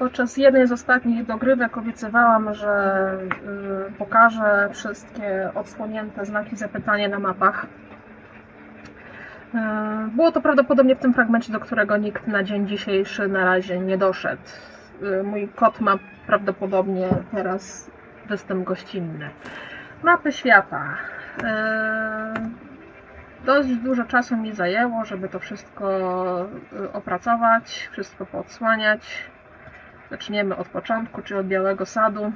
Podczas jednej z ostatnich dogrywek obiecywałam, że y, pokażę wszystkie odsłonięte znaki zapytania na mapach. Y, Było to prawdopodobnie w tym fragmencie, do którego nikt na dzień dzisiejszy na razie nie doszedł. Y, Mój kot ma prawdopodobnie teraz występ gościnny. Mapy świata. Y, Dość dużo czasu mi zajęło, żeby to wszystko y, opracować, wszystko poodsłaniać. Zaczniemy od początku, czyli od Białego Sadu.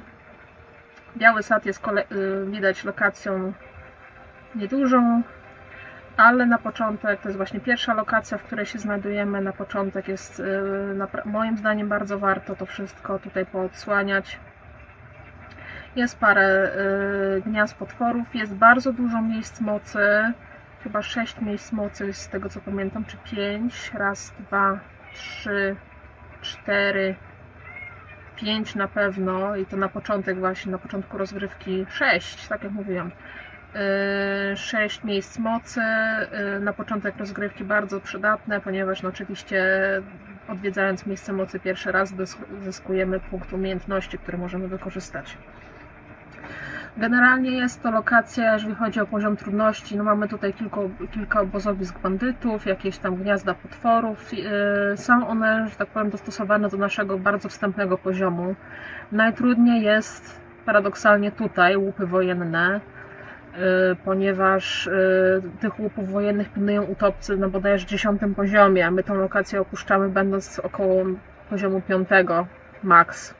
Biały Sad jest y, widać lokacją niedużą, ale na początek to jest właśnie pierwsza lokacja, w której się znajdujemy. Na początek jest y, moim zdaniem bardzo warto to wszystko tutaj poodsłaniać. Jest parę y, gniazd potworów, jest bardzo dużo miejsc mocy. Chyba 6 miejsc mocy z tego co pamiętam, czy 5. Raz, dwa, trzy, cztery, pięć na pewno i to na początek właśnie, na początku rozgrywki 6, tak jak mówiłam. 6 miejsc mocy yy, na początek rozgrywki bardzo przydatne, ponieważ no oczywiście odwiedzając miejsce mocy pierwszy raz zyskujemy punkt umiejętności, które możemy wykorzystać. Generalnie jest to lokacja, jeżeli chodzi o poziom trudności. No mamy tutaj kilku, kilka obozowisk bandytów, jakieś tam gniazda potworów. Yy, Są one, że tak powiem, dostosowane do naszego bardzo wstępnego poziomu. Najtrudniej jest paradoksalnie tutaj łupy wojenne, yy, ponieważ yy, tych łupów wojennych pilnują utopcy na bodajże 10 poziomie, a my tą lokację opuszczamy będąc około poziomu 5 max.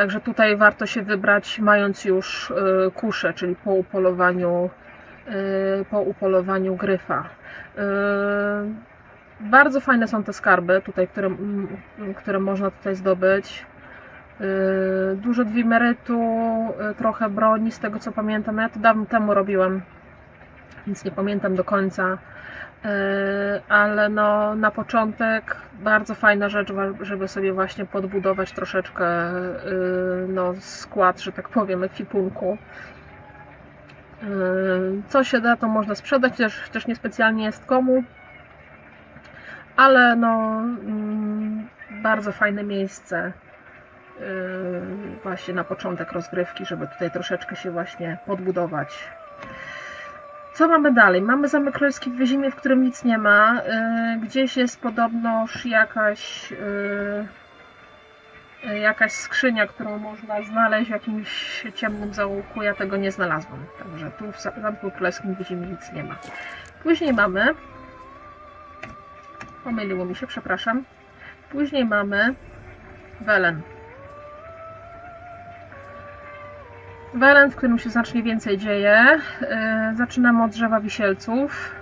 Także tutaj warto się wybrać, mając już y, kuszę, czyli po upolowaniu, y, po upolowaniu gryfa. Y, Bardzo fajne są te skarby, tutaj, które, które można tutaj zdobyć. Dużo dwimerytu, trochę broni, z tego co pamiętam. Ja to dawno temu robiłem, więc nie pamiętam do końca. Yy, ale no na początek bardzo fajna rzecz, żeby sobie właśnie podbudować troszeczkę yy, no, skład, że tak powiem, ekwipunku. Yy, Co się da, to można sprzedać, też, też niespecjalnie jest komu, ale no mm, bardzo fajne miejsce właśnie na początek rozgrywki, żeby tutaj troszeczkę się właśnie podbudować. Co mamy dalej? Mamy Zamek Królewski w Wyzimie, w którym nic nie ma. Yy, Gdzieś jest podobnoż jakaś, yy, yy, jakaś skrzynia, którą można znaleźć w jakimś ciemnym zaułku. Ja tego nie znalazłam. Także tu w Za- Zamku Królewskim w Wyzimie nic nie ma. Później mamy... Pomyliło mi się, przepraszam. Później mamy Welen. Welen, w którym się znacznie więcej dzieje. Yy, Zaczynamy od drzewa wisielców.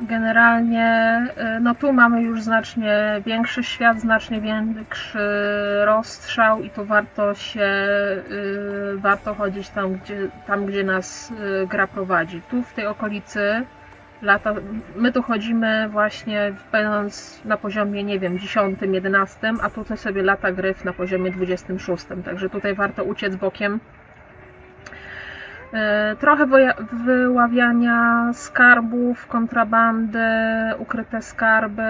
Generalnie, yy, no tu mamy już znacznie większy świat, znacznie większy rozstrzał i tu warto się, yy, warto chodzić tam, gdzie, tam, gdzie nas gra prowadzi. Tu w tej okolicy lata, my tu chodzimy właśnie będąc na poziomie, nie wiem, 10, 11, a tutaj sobie lata gryf na poziomie 26, także tutaj warto uciec bokiem. E, Trochę wyławiania skarbów, kontrabandy, ukryte skarby.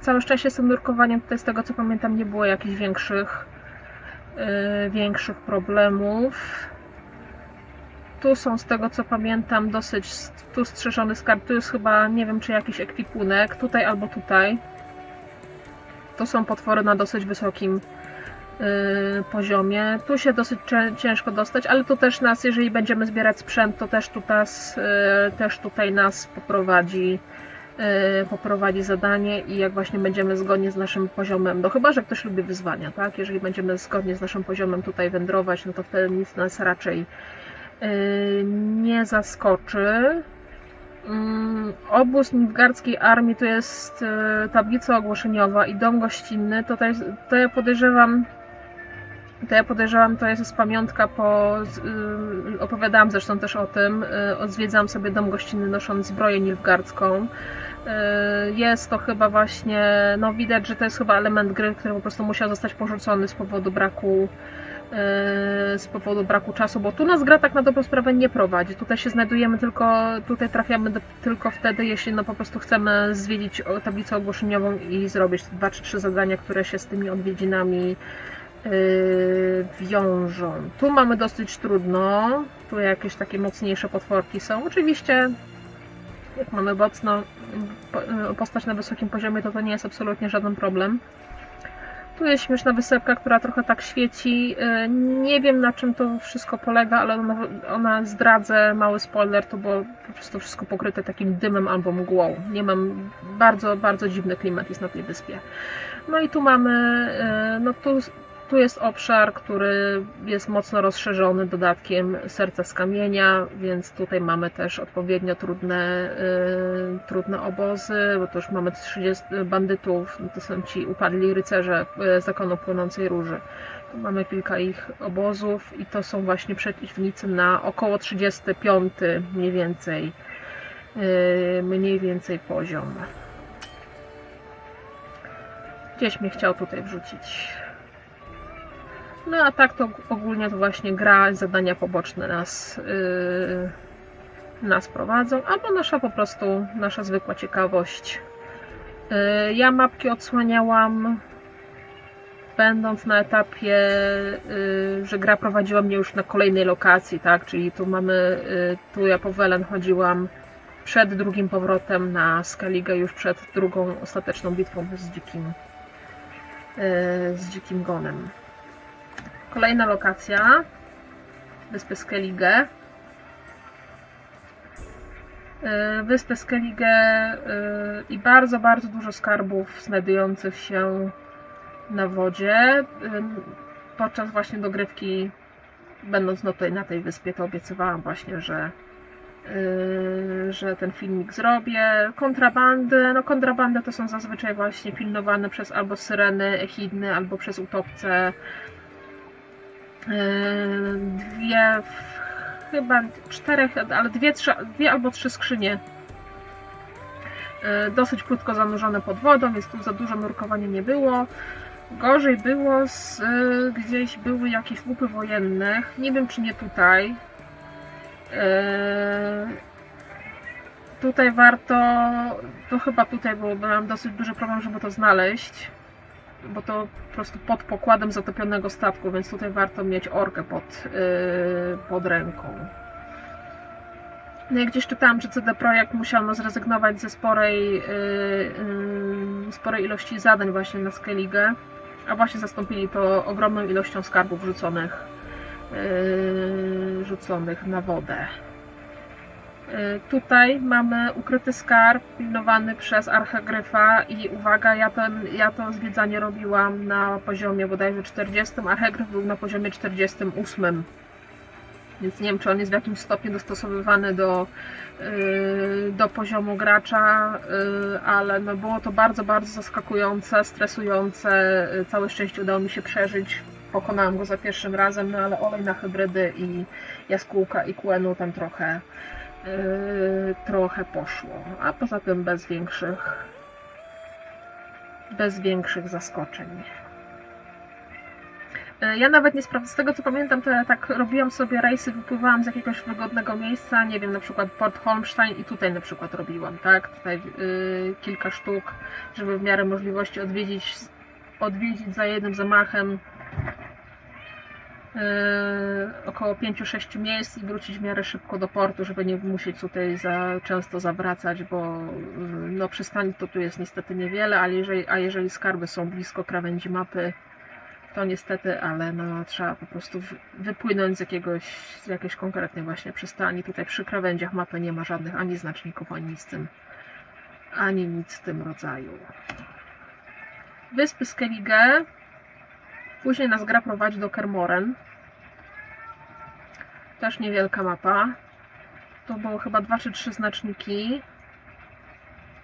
Całe szczęście z tym nurkowaniem tutaj z tego co pamiętam nie było jakichś większych, e, większych problemów. Tu są z tego co pamiętam dosyć tu strzeżony skarb. Tu jest chyba nie wiem czy jakiś ekwipunek. Tutaj albo tutaj. To są potwory na dosyć wysokim yy, poziomie. Tu się dosyć ciężko dostać, ale tu też nas, jeżeli będziemy zbierać sprzęt, to też, tu yy, też tutaj nas poprowadzi, yy, poprowadzi zadanie i jak właśnie będziemy zgodnie z naszym poziomem, no chyba, że ktoś lubi wyzwania, tak? Jeżeli będziemy zgodnie z naszym poziomem tutaj wędrować, no to wtedy nic nas raczej nie zaskoczy. Mm, Obóz Nilfgaardzkiej Armii to jest y, tablica ogłoszeniowa i dom gościnny. To, też, to ja podejrzewam, to ja podejrzewam, to jest pamiątka po. Y, opowiadałam zresztą też o tym. Y, odzwiedzam sobie dom gościnny nosząc zbroję nilfgaardzką. Y, Jest to chyba właśnie, no widać, że to jest chyba element gry, który po prostu musiał zostać porzucony z powodu braku z powodu braku czasu, bo tu nas gra tak na dobrą sprawę nie prowadzi. Tutaj się znajdujemy tylko, tutaj trafiamy do, tylko wtedy, jeśli no po prostu chcemy zwiedzić tablicę ogłoszeniową i zrobić dwa czy trzy zadania, które się z tymi odwiedzinami yy, wiążą. Tu mamy dosyć trudno, tu jakieś takie mocniejsze potworki są. Oczywiście jak mamy mocno yy, postać na wysokim poziomie, to to nie jest absolutnie żaden problem. Tu jest śmieszna wysepka, która trochę tak świeci. Yy, Nie wiem na czym to wszystko polega, ale ona, ona zdradzę mały spoiler, to było po prostu wszystko pokryte takim dymem albo mgłą. Nie mam, bardzo, bardzo dziwny klimat jest na tej wyspie. No i tu mamy, yy, no tu, tu jest obszar, który jest mocno rozszerzony dodatkiem serca z kamienia, więc tutaj mamy też odpowiednio trudne, yy, trudne obozy, bo to już mamy 30 bandytów, no to są ci upadli rycerze yy, zakonu płynącej róży. Tu mamy kilka ich obozów i to są właśnie przeciwnicy na około 35 mniej więcej, yy, mniej więcej poziom. Gdzieś mnie chciał tutaj wrzucić. No a tak to ogólnie to właśnie gra i zadania poboczne nas, yy, nas prowadzą, albo nasza po prostu, nasza zwykła ciekawość. Yy, ja mapki odsłaniałam będąc na etapie, yy, że gra prowadziła mnie już na kolejnej lokacji, tak, czyli tu mamy, yy, tu ja po Welen chodziłam przed drugim powrotem na Skellige, już przed drugą ostateczną bitwą z dzikim, yy, z dzikim gonem. Kolejna lokacja. Wyspy Skellige. Wyspy Skellige yy, i bardzo, bardzo dużo skarbów znajdujących się na wodzie. Yy, Podczas właśnie dogrywki, będąc no tutaj na tej wyspie, to obiecywałam właśnie, że, że ten filmik zrobię. Kontrabandy. No kontrabandy to są zazwyczaj właśnie pilnowane przez albo syreny, echidny, albo przez utopce. Dwie, chyba czterech, ale dwie, trzy, dwie albo trzy skrzynie. Yy, Dosyć krótko zanurzone pod wodą, więc tu za dużo nurkowania nie było. Gorzej było, z, yy, gdzieś były jakieś łupy wojennych. Nie wiem, czy nie tutaj. Yy, Tutaj warto, to chyba tutaj było, miałam dosyć duży problem, żeby to znaleźć bo to po prostu pod pokładem zatopionego statku, więc tutaj warto mieć orkę pod, yy, pod ręką. No jak gdzieś czytałam, że CD Projekt musiano zrezygnować ze sporej, yy, yy, sporej ilości zadań właśnie na Skellige, a właśnie zastąpili to ogromną ilością skarbów rzuconych, yy, rzuconych na wodę. Y, Tutaj mamy ukryty skarb pilnowany przez Archegryfa i uwaga, ja, ten, ja to zwiedzanie robiłam na poziomie bodajże 40, Archegryf był na poziomie 48. Więc nie wiem, czy on jest w jakimś stopniu dostosowywany do, yy, do poziomu gracza, yy, ale no było to bardzo, bardzo zaskakujące, stresujące. Całe szczęście udało mi się przeżyć. Pokonałam go za pierwszym razem, no ale olej na hybrydy i jaskółka i QN-u tam trochę, trochę poszło. A poza tym bez większych, bez większych zaskoczeń. Yy, Ja nawet nie z tego co pamiętam, to ja tak robiłam sobie rejsy, wypływałam z jakiegoś wygodnego miejsca, nie wiem, na przykład Port Holmstein i tutaj na przykład robiłam, tak? Tutaj yy, kilka sztuk, żeby w miarę możliwości odwiedzić, odwiedzić za jednym zamachem yy, około 5-6 miejsc i wrócić w miarę szybko do portu, żeby nie musieć tutaj za często zawracać, bo yy, no przystani to tu jest niestety niewiele, ale jeżeli, a jeżeli skarby są blisko krawędzi mapy, to niestety, ale no trzeba po prostu wy- wypłynąć z jakiegoś, z jakiejś konkretnej właśnie przystani. Tutaj przy krawędziach mapy nie ma żadnych ani znaczników, ani nic z tym, ani nic w tym rodzaju. Wyspy Skellige. Później nas gra prowadzi do Kermoren. Też niewielka mapa. To było chyba dwa czy trzy znaczniki.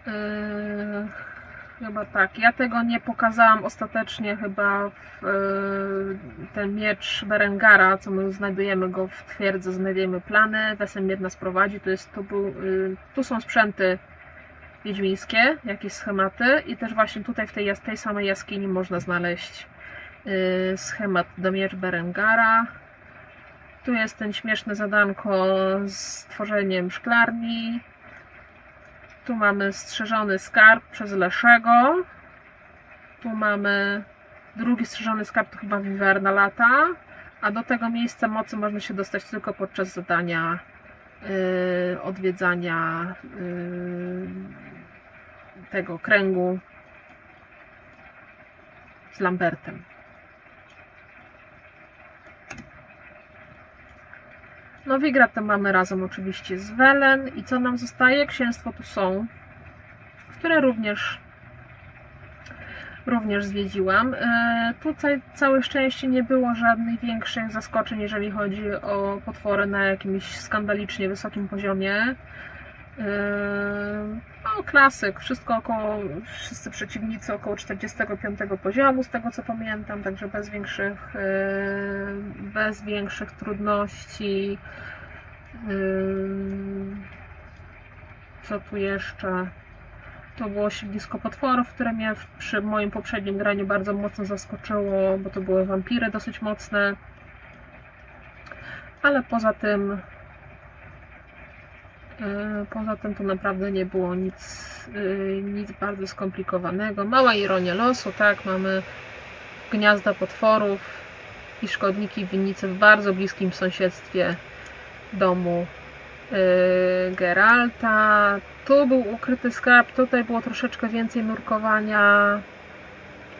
Yy, chyba tak. Ja tego nie pokazałam ostatecznie chyba w yy, ten miecz Berengara, co my znajdujemy go w twierdzy, znajdujemy plany. Wesemir nas prowadzi. Tu, jest, tu, był, yy, tu są sprzęty wiedźmińskie, jakieś schematy i też właśnie tutaj w tej, tej samej jaskini można znaleźć schemat do miecz Berengara. Tu jest ten śmieszne zadanko z tworzeniem szklarni. Tu mamy strzeżony skarb przez Leszego. Tu mamy drugi strzeżony skarb, to chyba Wiwerna lata. A do tego miejsca mocy można się dostać tylko podczas zadania yy, odwiedzania yy, tego kręgu z Lambertem. Nowigrad to mamy razem oczywiście z Welen. I co nam zostaje? Księstwo tu są, które również również zwiedziłam. E, Tutaj całe szczęście nie było żadnych większych zaskoczeń, jeżeli chodzi o potwory na jakimś skandalicznie wysokim poziomie. E, No, klasyk, wszystko około, wszyscy przeciwnicy około 45 poziomu, z tego co pamiętam, także bez większych, e, bez większych trudności. E, Co tu jeszcze? To było siedlisko potworów, które mnie przy moim poprzednim graniu bardzo mocno zaskoczyło, bo to były wampiry dosyć mocne. Ale poza tym yy, poza tym to naprawdę nie było nic, yy, nic bardzo skomplikowanego. Mała ironia losu, tak, mamy gniazda potworów i szkodniki winnicy w bardzo bliskim sąsiedztwie domu yy, Geralta. Tu był ukryty skarb, tutaj było troszeczkę więcej nurkowania.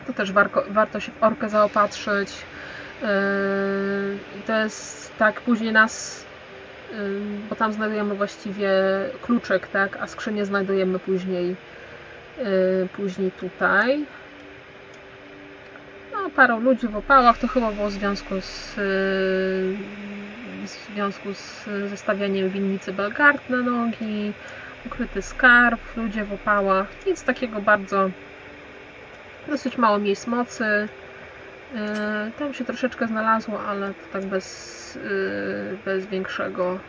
Tu też warko, warto się w orkę zaopatrzyć. To jest tak, później nas, bo tam znajdujemy właściwie kluczek, tak, a skrzynię znajdujemy później, yy, później tutaj. No, parę ludzi w opałach, to chyba było w związku z, yy, w związku z zestawianiem winnicy Belgard na nogi, ukryty skarb, ludzie w opałach, nic takiego bardzo, dosyć mało miejsc mocy. Yy, Tam się troszeczkę znalazło, ale to tak bez, yy, bez większego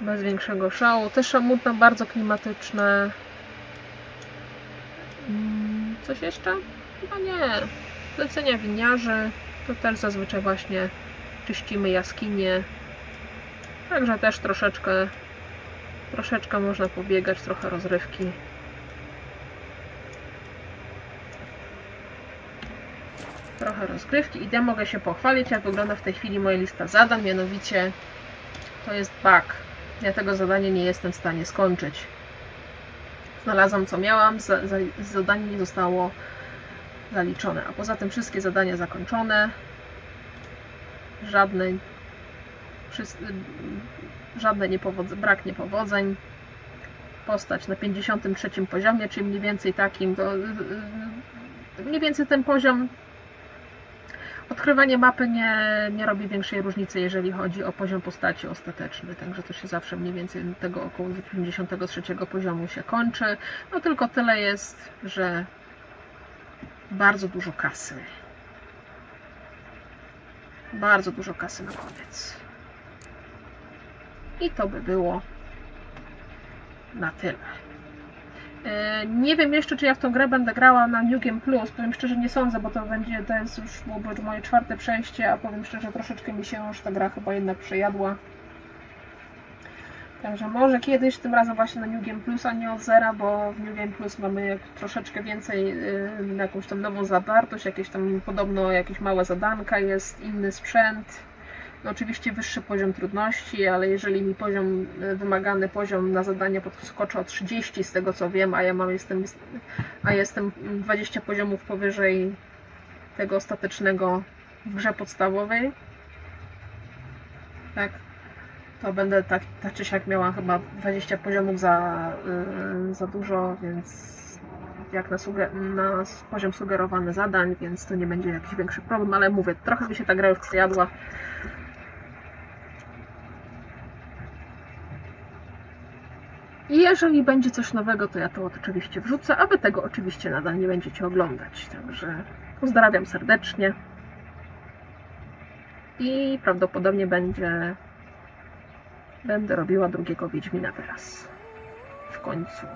bez większego szału. Te szamutne, bardzo klimatyczne. Mm, Coś jeszcze? Chyba nie. Zlecenia winiarzy. To też zazwyczaj właśnie czyścimy jaskinie. Także też troszeczkę troszeczkę można pobiegać, trochę rozrywki. Trochę rozgrywki i ja mogę się pochwalić, jak wygląda w tej chwili moja lista zadań, mianowicie to jest bug. Ja tego zadania nie jestem w stanie skończyć. Znalazłam co miałam, za, za, zadanie nie zostało zaliczone, a poza tym wszystkie zadania zakończone. Wszyscy, żadne niepowodz- brak niepowodzeń. Postać na 53 poziomie, czyli mniej więcej takim, to, yy, mniej więcej ten poziom odkrywanie mapy nie, nie robi większej różnicy, jeżeli chodzi o poziom postaci ostateczny, także to się zawsze mniej więcej tego około 53 poziomu się kończy. No tylko tyle jest, że bardzo dużo kasy. Bardzo dużo kasy na koniec. I to by było na tyle. E, Nie wiem jeszcze, czy ja w tą grę będę grała na New Game Plus. Powiem szczerze, nie sądzę, bo to będzie, to jest już byłoby moje czwarte przejście, a powiem szczerze, troszeczkę mi się już ta gra chyba jednak przejadła. Także może kiedyś, tym razem właśnie na New Game Plus, a nie od zera, bo w New Game Plus mamy troszeczkę więcej, yy, jakąś tam nową zawartość, jakieś tam podobno jakieś małe zadanka, jest inny sprzęt. Oczywiście wyższy poziom trudności, ale jeżeli mi poziom, y, wymagany poziom na zadanie podskoczy o 30 z tego co wiem, a ja mam jestem, a jestem 20 poziomów powyżej tego ostatecznego w grze podstawowej. Tak. To będę tak, tak czy siak miała chyba 20 poziomów za, yy, za dużo, więc jak na, suge- na poziom sugerowany zadań, więc to nie będzie jakiś większy problem, ale mówię, trochę mi się ta gra już przejadła. I jeżeli będzie coś nowego, to ja to oczywiście wrzucę, a wy tego oczywiście nadal nie będziecie oglądać. Także pozdrawiam serdecznie. I prawdopodobnie będzie będę robiła drugiego Wiedźmina teraz. W końcu.